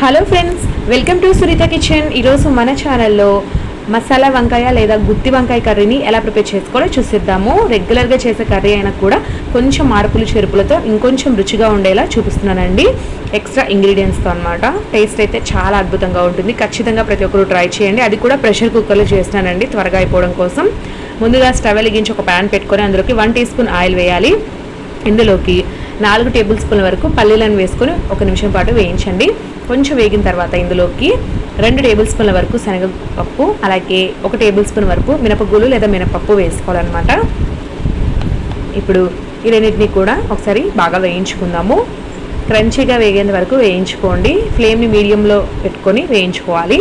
Hello friends welcome to Sunita kitchen. ఈరోజు మన ఛానల్లో మసాలా వంకాయ లేదా గుత్తి వంకాయ కర్రీని ఎలా ప్రిపేర్ చేసుకోవాలో చూసిద్దాము. రెగ్యులర్గా చేసే కర్రీ అయినా కూడా కొంచెం మార్పులు చెరుపులతో ఇంకొంచెం రుచిగా ఉండేలా చూపిస్తున్నానండి. ఎక్స్ట్రా ఇంగ్రీడియంట్స్తో అనమాట టేస్ట్ అయితే చాలా అద్భుతంగా ఉంటుంది. ఖచ్చితంగా ప్రతి ఒక్కరు ట్రై చేయండి. అది కూడా ప్రెషర్ కుక్కర్లో చేస్తున్నానండి త్వరగా అయిపోవడం కోసం. ముందుగా స్టవ్ వెలిగించి ఒక ప్యాన్ పెట్టుకొని అందులోకి వన్ టీ స్పూన్ ఆయిల్ వేయాలి. ఇందులోకి నాలుగు టేబుల్ స్పూన్ల వరకు పల్లీలను వేసుకొని ఒక నిమిషం పాటు వేయించండి. కొంచెం వేగిన తర్వాత ఇందులోకి రెండు టేబుల్ స్పూన్ల వరకు శనగపప్పు అలాగే ఒక టేబుల్ స్పూన్ వరకు మినపగులు లేదా మినపప్పు వేసుకోవాలన్నమాట. ఇప్పుడు ఈ రెండింటిని కూడా ఒకసారి బాగా వేయించుకుందాము. క్రంచీగా వేగేంత వరకు వేయించుకోండి. ఫ్లేమ్ని మీడియంలో పెట్టుకొని వేయించుకోవాలి.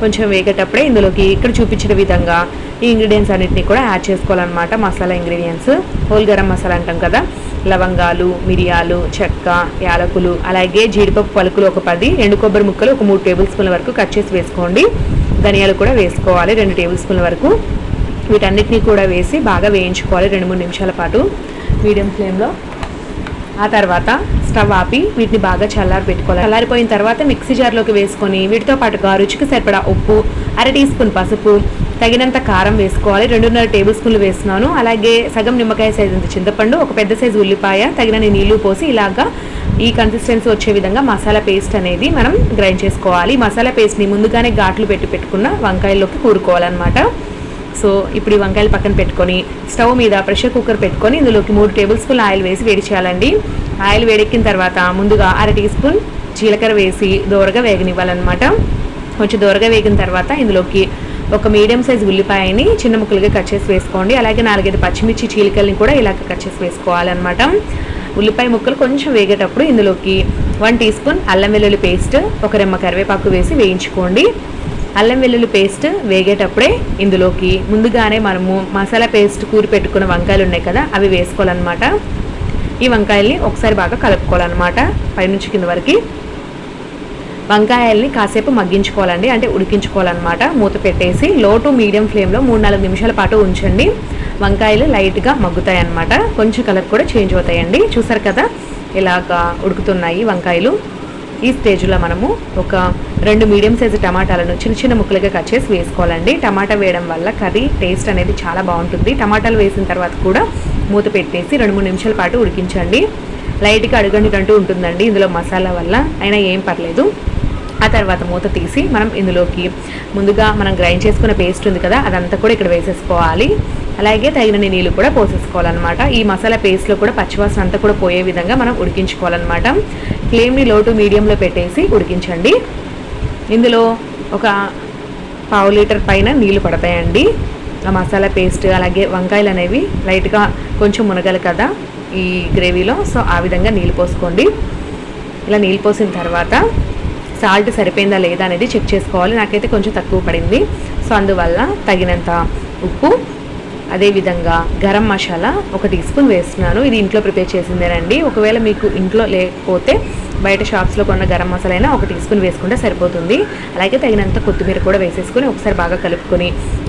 కొంచెం వేగేటప్పుడే ఇందులోకి ఇక్కడ చూపించిన విధంగా ఈ ఇంగ్రీడియంట్స్ అన్నింటినీ కూడా యాడ్ చేసుకోవాలన్నమాట. మసాలా ఇంగ్రీడియంట్స్ హోల్ గరం మసాలా అంటాం కదా. లవంగాలు మిరియాలు చెక్క యాలకులు అలాగే జీడిపప్పు పలుకులు ఒక పది ఎండు కొబ్బరి ముక్కలు ఒక మూడు టేబుల్ స్పూన్ల వరకు కట్ చేసి వేసుకోండి. ధనియాలు కూడా వేసుకోవాలి రెండు టేబుల్ స్పూన్ల వరకు. వీటన్నిటిని కూడా వేసి బాగా వేయించుకోవాలి రెండు మూడు నిమిషాల పాటు. మీడియం ఫ్లేమ్లో. ఆ తర్వాత స్టవ్ ఆపి వీటిని బాగా చల్లారి పెట్టుకోవాలి. చల్లారిపోయిన తర్వాత మిక్సీ జార్లోకి వేసుకొని వీటితో పాటుగా రుచికి సరిపడా ఉప్పు అర టీ స్పూన్ పసుపు తగినంత కారం వేసుకోవాలి. రెండున్నర టేబుల్ స్పూన్లు వేస్తున్నాను. అలాగే సగం నిమ్మకాయ సైజు అంత చింతపండు ఒక పెద్ద సైజు ఉల్లిపాయ తగినన్ని నీళ్ళు పోసి ఇలాగా ఈ కన్సిస్టెన్సీ వచ్చే విధంగా మసాలా పేస్ట్ అనేది మనం గ్రైండ్ చేసుకోవాలి. మసాలా పేస్ట్ని ముందుగానే ఘాట్లు పెట్టి పెట్టుకున్న వంకాయల్లోకి కూరుకోవాలన్నమాట. సో ఇప్పుడు ఈ వంకాయలు పక్కన పెట్టుకొని స్టవ్ మీద ప్రెషర్ కుక్కర్ పెట్టుకొని ఇందులోకి మూడు టేబుల్ స్పూన్ ఆయిల్ వేసి వేడి చేయాలండి. ఆయిల్ వేడెక్కిన తర్వాత ముందుగా అర టీ స్పూన్ జీలకర్ర వేసి దోరగా వేగనివ్వాలన్నమాట. కొంచెం దోరగా వేగిన తర్వాత ఇందులోకి ఒక మీడియం సైజ్ ఉల్లిపాయని చిన్న ముక్కలుగా కట్ చేసి వేసుకోండి. అలాగే నాలుగైదు పచ్చిమిర్చి చీలికల్ని కూడా ఇలాగ కట్ చేసి వేసుకోవాలన్నమాట. ఉల్లిపాయ ముక్కలు కొంచెం వేగేటప్పుడు ఇందులోకి వన్ టీ స్పూన్ అల్లం వెల్లుల్లి పేస్ట్ ఒక రెమ్మ కరివేపాకు వేసి వేయించుకోండి. అల్లం వెల్లుల్లి పేస్ట్ వేగేటప్పుడే ఇందులోకి ముందుగానే మనము మసాలా పేస్ట్ కూరి పెట్టుకున్న వంకాయలు ఉన్నాయి కదా అవి వేసుకోవాలన్నమాట. ఈ వంకాయల్ని ఒకసారి బాగా కలుపుకోవాలన్నమాట. పైనుంచి కింద వరకు వంకాయల్ని కాసేపు మగ్గించుకోవాలండి అంటే ఉడికించుకోవాలన్నమాట. మూత పెట్టేసి లో టు మీడియం ఫ్లేమ్లో మూడు నాలుగు నిమిషాల పాటు ఉంచండి. వంకాయలు లైట్గా మగ్గుతాయి అన్నమాట కొంచెం కలర్ కూడా చేంజ్ అవుతాయండి. చూసారు కదా ఇలాగా ఉడుకుతున్నాయి వంకాయలు. ఈ స్టేజ్లో మనము ఒక రెండు మీడియం సైజు టమాటాలను చిన్న చిన్న ముక్కలుగా కట్ చేసి వేసుకోవాలండి. టమాటా వేయడం వల్ల కర్రీ టేస్ట్ అనేది చాలా బాగుంటుంది. టమాటాలు వేసిన తర్వాత కూడా మూత పెట్టేసి రెండు మూడు నిమిషాల పాటు ఉడికించండి. లైట్గా అడుగంటినట్టు ఉంటుందండి ఇందులో మసాలా వల్ల. అయినా ఏం పర్లేదు. ఆ తర్వాత మూత తీసి మనం ఇందులోకి ముందుగా మనం గ్రైండ్ చేసుకున్న పేస్ట్ ఉంది కదా అదంతా కూడా ఇక్కడ వేసేసుకోవాలి. అలాగే తగినన్ని నీళ్ళు కూడా పోసేసుకోవాలన్నమాట. ఈ మసాలా పేస్ట్లో కూడా పచ్చివాసన అంతా కూడా పోయే విధంగా మనం ఉడికించుకోవాలన్నమాట. ఫ్లేమ్ని లో టు మీడియంలో పెట్టేసి ఉడికించండి. ఇందులో ఒక పావు లీటర్ పైన నీళ్ళు పడతాయండి. ఆ మసాలా పేస్ట్ అలాగే వంకాయలు అనేవి లైట్గా కొంచెం మునగలు కదా ఈ గ్రేవీలో సో ఆ విధంగా నీళ్ళు పోసుకోండి. ఇలా నీళ్ళు పోసిన తర్వాత సాల్ట్ సరిపోయిందా లేదా అనేది చెక్ చేసుకోవాలి. నాకైతే కొంచెం తక్కువ పడింది. సో అందువల్ల తగినంత ఉప్పు అదేవిధంగా గరం మసాలా ఒక టీ స్పూన్ వేస్తున్నాను. ఇది ఇంట్లో ప్రిపేర్ చేసిందేనండి. ఒకవేళ మీకు ఇంట్లో లేకపోతే బయట షాప్స్లో కొన్న గరం మసాలా అయినా ఒక టీ స్పూన్ వేసుకుంటే సరిపోతుంది. అలాగే తగినంత కొత్తిమీర కూడా వేసేసుకొని ఒకసారి బాగా కలుపుకొని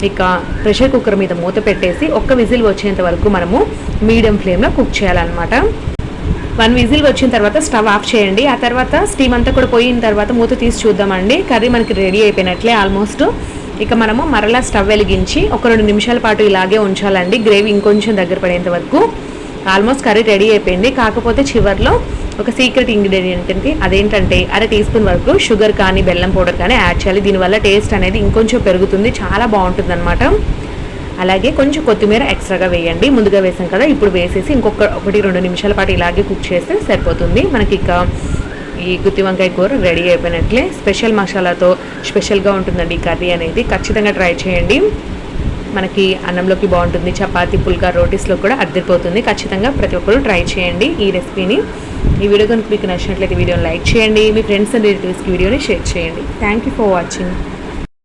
ఇక ప్రెషర్ కుక్కర్ మీద మూత పెట్టేసి ఒక్క విజిల్ వచ్చేంత వరకు మనము మీడియం ఫ్లేమ్లో కుక్ చేయాలన్నమాట. వన్ విజిల్ వచ్చిన తర్వాత స్టవ్ ఆఫ్ చేయండి. ఆ తర్వాత స్టీమ్ అంతా కూడా పోయిన తర్వాత మూత తీసి చూద్దామండి. కర్రీ మనకి రెడీ అయిపోయినట్లే ఆల్మోస్ట్. ఇక మనము మరలా స్టవ్ వెలిగించి ఒక రెండు నిమిషాల పాటు ఇలాగే ఉంచాలండి. గ్రేవీ ఇంకొంచెం దగ్గర పడేంత వరకు. ఆల్మోస్ట్ కర్రీ రెడీ అయిపోయింది. కాకపోతే చివర్లో ఒక సీక్రెట్ ఇంగ్రీడియంట్ ఏంటి అదేంటంటే అర టీ స్పూన్ వరకు షుగర్ కానీ బెల్లం పౌడర్ కానీ యాడ్ చేయాలి. దీనివల్ల టేస్ట్ అనేది ఇంకొంచెం పెరుగుతుంది. చాలా బాగుంటుంది అనమాట అలాగే కొంచెం కొత్తిమీర ఎక్స్ట్రాగా వేయండి. ముందుగా వేసాం కదా ఇప్పుడు వేసేసి ఇంకొక ఒకటి రెండు నిమిషాల పాటు ఇలాగే కుక్ చేస్తే సరిపోతుంది. మనకి ఇక ఈ గుత్తి వంకాయ కూర రెడీ అయిపోయినట్లే. స్పెషల్ మసాలాతో స్పెషల్గా ఉంటుందండి ఈ కర్రీ అనేది. ఖచ్చితంగా ట్రై చేయండి. మనకి అన్నంలోకి బాగుంటుంది. చపాతీ పుల్కా రోటీస్లో కూడా అద్దరిపోతుంది. ఖచ్చితంగా ప్రతి ఒక్కరు ట్రై చేయండి ఈ రెసిపీని. ఈ వీడియో కనుక మీకు నచ్చినట్లయితే వీడియోని లైక్ చేయండి. మీ ఫ్రెండ్స్ అండ్ రిలేటివ్స్కి వీడియోని షేర్ చేయండి. Thank you for watching